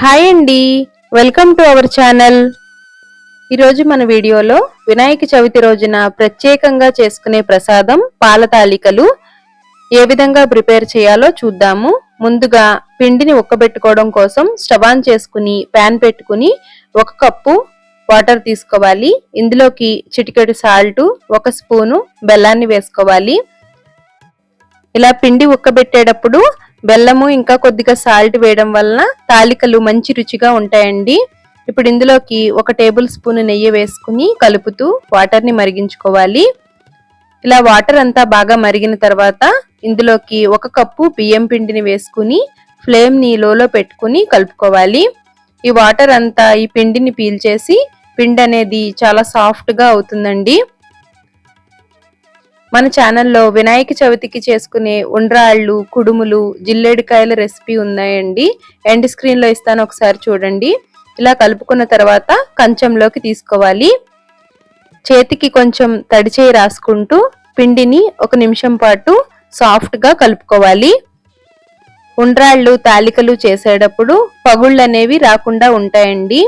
Hi అండి. Welcome to our channel. ఈరోజు మన వీడియోలో వినాయక చవితి రోజున ప్రత్యేకంగా చేసుకునే ప్రసాదం పాల తాలికలు ఏ విధంగా ప్రిపేర్ చేయాలో చూద్దాము. ముందుగా పిండిని ఉక్కబెట్టుకోవడం కోసం స్టవ్ ఆన్ చేసుకుని ప్యాన్ పెట్టుకుని ఒక కప్పు వాటర్ తీసుకోవాలి. ఇందులోకి చిటికెడు సాల్ట్ ఒక స్పూను బెల్లాన్ని వేసుకోవాలి. ఇలా పిండి ఉక్కబెట్టేటప్పుడు బెల్లము ఇంకా కొద్దిగా సాల్ట్ వేయడం వలన తాలికలు మంచి రుచిగా ఉంటాయండి. ఇప్పుడు ఇందులోకి ఒక టేబుల్ స్పూన్ నెయ్యి వేసుకుని కలుపుతూ వాటర్ని మరిగించుకోవాలి. ఇలా వాటర్ అంతా బాగా మరిగిన తర్వాత ఇందులోకి ఒక కప్పు బియ్యం పిండిని వేసుకుని ఫ్లేమ్ని లోలో పెట్టుకుని కలుపుకోవాలి. ఈ వాటర్ అంతా ఈ పిండిని పీల్చేసి పిండి అనేది చాలా సాఫ్ట్గా అవుతుందండి. మన ఛానల్లో వినాయక చవితికి చేసుకునే ఉండ్రాళ్ళు కుడుములు జిల్లేడికాయల రెసిపీ ఉన్నాయండి. ఎండ్ స్క్రీన్లో ఇస్తాను ఒకసారి చూడండి. ఇలా కలుపుకున్న తర్వాత కంచంలోకి తీసుకోవాలి. చేతికి కొంచెం తడిచేయి రాసుకుంటూ పిండిని ఒక నిమిషం పాటు సాఫ్ట్గా కలుపుకోవాలి. ఉండ్రాళ్ళు తాలికలు చేసేటప్పుడు పగుళ్ళు అనేవి రాకుండా ఉంటాయండి.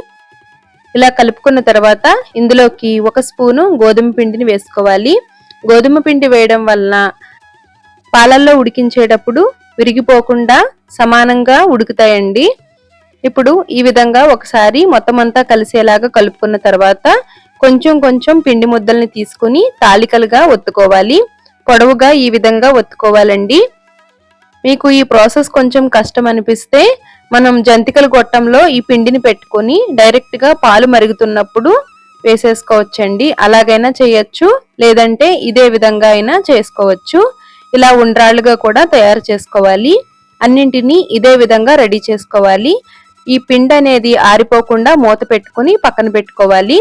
ఇలా కలుపుకున్న తర్వాత ఇందులోకి ఒక స్పూను గోధుమ పిండిని వేసుకోవాలి. గోధుమ పిండి వేయడం వలన పాలల్లో ఉడికించేటప్పుడు విరిగిపోకుండా సమానంగా ఉడుకుతాయండి. ఇప్పుడు ఈ విధంగా ఒకసారి మొత్తం అంతా కలిసేలాగా కలుపుకున్న తర్వాత కొంచెం కొంచెం పిండి ముద్దల్ని తీసుకుని తాలికలుగా ఒత్తుకోవాలి. పొడవుగా ఈ విధంగా ఒత్తుకోవాలండి. మీకు ఈ ప్రాసెస్ కొంచెం కష్టం అనిపిస్తే మనం జంతికల గొట్టంలో ఈ పిండిని పెట్టుకొని డైరెక్ట్గా పాలు మరుగుతున్నప్పుడు వేసేసుకోవచ్చండి. అలాగైనా చేయొచ్చు లేదంటే ఇదే విధంగా అయినా చేసుకోవచ్చు. ఇలా ఉండ్రాళ్ళుగా కూడా తయారు చేసుకోవాలి. అన్నింటినీ ఇదే విధంగా రెడీ చేసుకోవాలి. ఈ పిండి అనేది ఆరిపోకుండా మూత పెట్టుకుని పక్కన పెట్టుకోవాలి.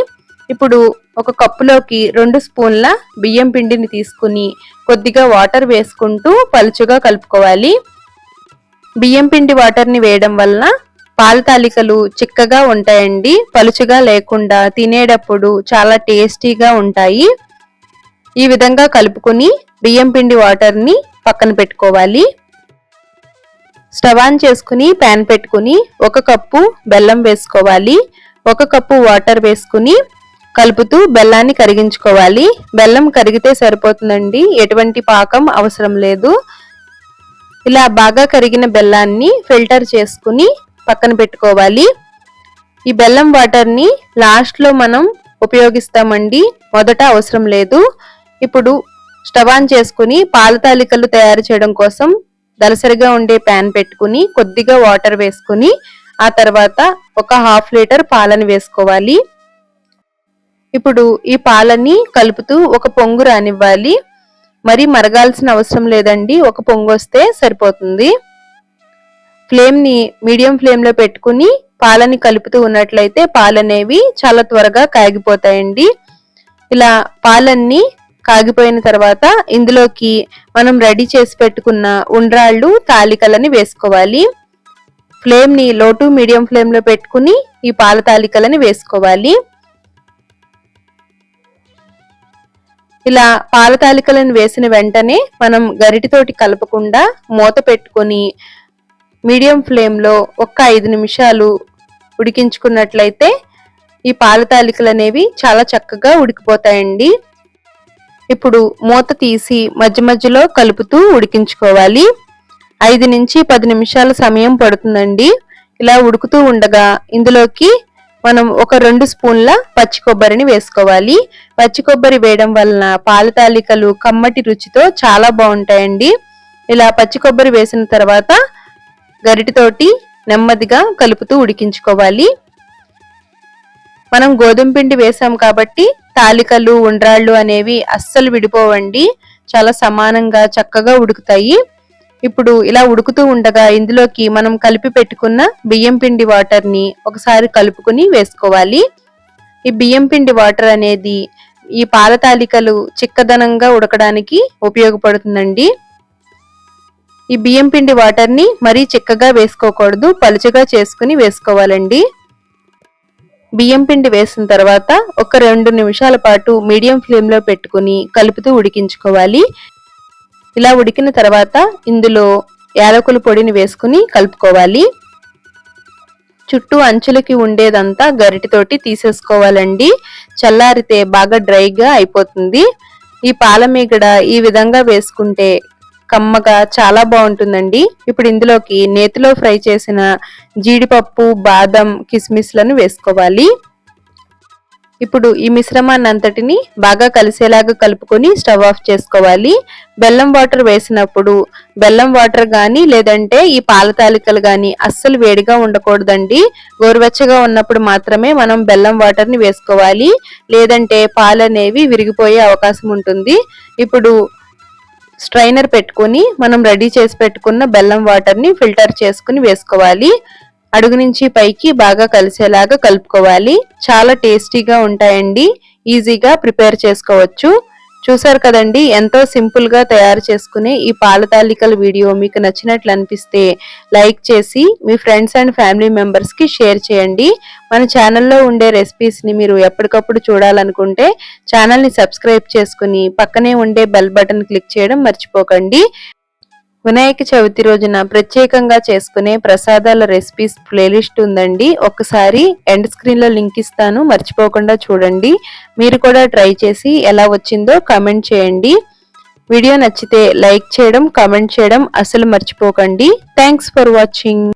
ఇప్పుడు ఒక కప్పులోకి రెండు స్పూన్ల బియ్యం పిండిని తీసుకుని కొద్దిగా వాటర్ వేసుకుంటూ పలుచుగా కలుపుకోవాలి. బియ్యం పిండి వాటర్ని వేయడం వలన పాల తాలికలు చిక్కగా ఉంటాయండి. పలుచుగా లేకుండా తినేటప్పుడు చాలా టేస్టీగా ఉంటాయి. ఈ విధంగా కలుపుకుని బియ్యం పిండి వాటర్ని పక్కన పెట్టుకోవాలి. స్టవ్ ఆన్ చేసుకుని ప్యాన్ పెట్టుకుని ఒక కప్పు బెల్లం వేసుకోవాలి. ఒక కప్పు వాటర్ వేసుకుని కలుపుతూ బెల్లాన్ని కరిగించుకోవాలి. బెల్లం కరిగితే సరిపోతుందండి. ఎటువంటి పాకం అవసరం లేదు. ఇలా బాగా కరిగిన బెల్లాన్ని ఫిల్టర్ చేసుకుని పక్కన పెట్టుకోవాలి. ఈ బెల్లం వాటర్ని లాస్ట్లో మనం ఉపయోగిస్తామండి. మొదట అవసరం లేదు. ఇప్పుడు స్టవ్ ఆన్ చేసుకుని పాల తాలికలు తయారు చేయడం కోసం దలసరిగా ఉండే ప్యాన్ పెట్టుకుని కొద్దిగా వాటర్ వేసుకుని ఆ తర్వాత ఒక హాఫ్ లీటర్ పాలను వేసుకోవాలి. ఇప్పుడు ఈ పాలని కలుపుతూ ఒక పొంగు రానివ్వాలి. మరి మరగాల్సిన అవసరం లేదండి. ఒక పొంగు వస్తే సరిపోతుంది. ఫ్లేమ్ని మీడియం ఫ్లేమ్లో పెట్టుకుని పాలని కలుపుతూ ఉన్నట్లయితే పాలనేవి చాలా త్వరగా కాగిపోతాయండి. ఇలా పాలన్నీ కాగిపోయిన తర్వాత ఇందులోకి మనం రెడీ చేసి పెట్టుకున్న ఉండ్రాళ్ళు తాలికలని వేసుకోవాలి. ఫ్లేమ్ని లో టు మీడియం ఫ్లేమ్లో పెట్టుకుని ఈ పాల తాలికలని వేసుకోవాలి. ఇలా పాల తాలికలను వేసిన వెంటనే మనం గరిటితోటి కలపకుండా మూత పెట్టుకొని మీడియం ఫ్లేమ్లో ఒక్క ఐదు నిమిషాలు ఉడికించుకున్నట్లయితే ఈ పాల తాలికలు అనేవి చాలా చక్కగా ఉడికిపోతాయండి. ఇప్పుడు మూత తీసి మధ్య మధ్యలో కలుపుతూ ఉడికించుకోవాలి. ఐదు నుంచి పది నిమిషాల సమయం పడుతుందండి. ఇలా ఉడుకుతూ ఉండగా ఇందులోకి మనం ఒక రెండు స్పూన్ల పచ్చి కొబ్బరిని వేసుకోవాలి. పచ్చి కొబ్బరి వేయడం వలన పాల తాలికలు కమ్మటి రుచితో చాలా బాగుంటాయండి. ఇలా పచ్చి కొబ్బరి వేసిన తర్వాత గరిటితోటి నెమ్మదిగా కలుపుతూ ఉడికించుకోవాలి. మనం గోధుమ పిండి వేసాం కాబట్టి తాలికలు ఉండ్రాళ్ళు అనేవి అస్సలు విడిపోవండి. చాలా సమానంగా చక్కగా ఉడుకుతాయి. ఇప్పుడు ఇలా ఉడుకుతూ ఉండగా ఇందులోకి మనం కలిపి పెట్టుకున్న బియ్యం పిండి వాటర్ని ఒకసారి కలుపుకుని వేసుకోవాలి. ఈ బియ్యం పిండి వాటర్ అనేది ఈ పాల తాలికలు చిక్కదనంగా ఉడకడానికి ఉపయోగపడుతుందండి. ఈ బియ్యం పిండి వాటర్ని మరీ చిక్కగా వేసుకోకూడదు పలుచగా చేసుకుని వేసుకోవాలండి. బియ్యం పిండి వేసిన తర్వాత ఒక రెండు నిమిషాల పాటు మీడియం ఫ్లేమ్లో పెట్టుకుని కలుపుతూ ఉడికించుకోవాలి. ఇలా ఉడికిన తర్వాత ఇందులో యాలకుల పొడిని వేసుకుని కలుపుకోవాలి. చుట్టూ అంచులకి ఉండేదంతా గరిటితోటి తీసేసుకోవాలండి. చల్లారితే బాగా డ్రైగా అయిపోతుంది. ఈ పాల మీగడ ఈ విధంగా వేసుకుంటే కమ్మగా చాలా బాగుంటుందండి. ఇప్పుడు ఇందులోకి నేతిలో ఫ్రై చేసిన జీడిపప్పు బాదం కిస్మిస్లను వేసుకోవాలి. ఇప్పుడు ఈ మిశ్రమాన్ని అంతటిని బాగా కలిసేలాగా కలుపుకొని స్టవ్ ఆఫ్ చేసుకోవాలి. బెల్లం వాటర్ వేసినప్పుడు బెల్లం వాటర్ కానీ లేదంటే ఈ పాల తాలికలు కానీ అస్సలు వేడిగా ఉండకూడదండి. గోరువెచ్చగా ఉన్నప్పుడు మాత్రమే మనం బెల్లం వాటర్ని వేసుకోవాలి. లేదంటే పాలు అనేవి విరిగిపోయే అవకాశం ఉంటుంది. ఇప్పుడు స్ట్రైనర్ పెట్టుకొని మనం రెడీ చేసి పెట్టుకున్న బెల్లం వాటర్ని ఫిల్టర్ చేసుకుని వేసుకోవాలి. అడుగు నుంచి పైకి బాగా కలిసేలాగా కలుపుకోవాలి. చాలా టేస్టీగా ఉంటాయండి. ఈజీగా ప్రిపేర్ చేసుకోవచ్చు. చూసారు కదండి ఎంతో సింపుల్గా తయారు చేసుకునే ఈ పాల తాలికల వీడియో మీకు నచ్చినట్లు అనిపిస్తే లైక్ చేసి మీ ఫ్రెండ్స్ అండ్ ఫ్యామిలీ మెంబర్స్కి షేర్ చేయండి. మన ఛానల్లో ఉండే రెసిపీస్ని మీరు ఎప్పటికప్పుడు చూడాలనుకుంటే ఛానల్ని సబ్స్క్రైబ్ చేసుకుని పక్కనే ఉండే బెల్ బటన్ క్లిక్ చేయడం మర్చిపోకండి. వినాయక చవితి రోజున ప్రత్యేకంగా చేసుకునే ప్రసాదాల రెసిపీస్ ప్లేలిస్ట్ ఉందండి. ఒకసారి ఎండ్ స్క్రీన్లో లింక్ ఇస్తాను మర్చిపోకుండా చూడండి. మీరు కూడా ట్రై చేసి ఎలా వచ్చిందో కమెంట్ చేయండి. వీడియో నచ్చితే లైక్ చేయడం కమెంట్ చేయడం అసలు మర్చిపోకండి. Thanks for watching.